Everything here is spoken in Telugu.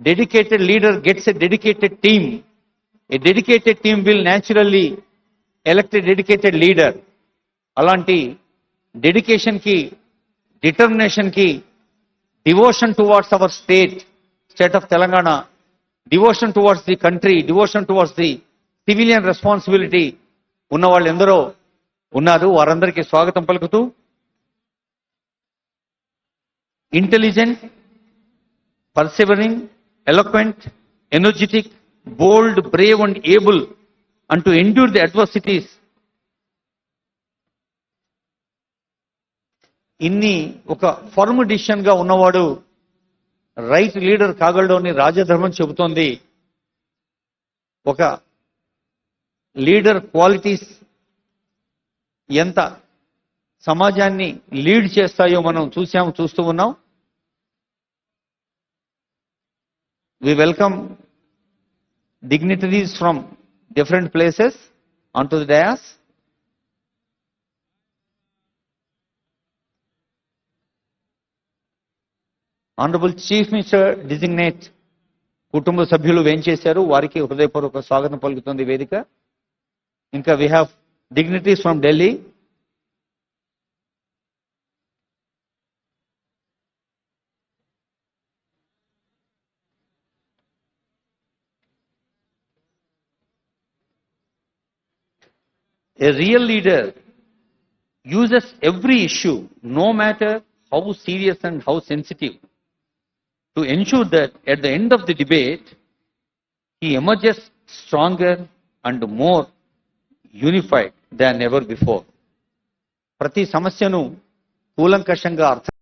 dedicated leader gets a dedicated team. A dedicated team will naturally elect a dedicated leader. అలాంటి డెడికేషన్కి డిటర్మినేషన్కి devotion towards our state state of Telangana devotion towards the country devotion towards the civilian responsibility ఉన్న వాళ్ళు ఎందరో ఉన్నారు వారందరికీ స్వాగతం పలుకుతూ intelligent persevering eloquent energetic bold brave and able and to endure the adversities ఇన్ని ఒక ఫర్మ్ డిసిషన్గా ఉన్నవాడు రైట్ లీడర్ కాగలడు అని రాజధర్మం చెబుతోంది. ఒక లీడర్ క్వాలిటీస్ ఎంత సమాజాన్ని లీడ్ చేస్తాయో మనం చూసాము చూస్తూ ఉన్నాం. We welcome dignitaries from different places onto the dais. Honorable Chief Minister designate కుటుంబ సభ్యులు వేంచేశారు వారికి హృదయపూర్వక స్వాగతం పలుకుతుంది ఈ వేదిక ఇంకా we have dignities from Delhi A real leader uses every issue, no matter how serious and how sensitive, to ensure that at the end of the debate, he emerges stronger and more unified than ever before. ప్రతి సమస్యను కూలంకషంగా అర్థం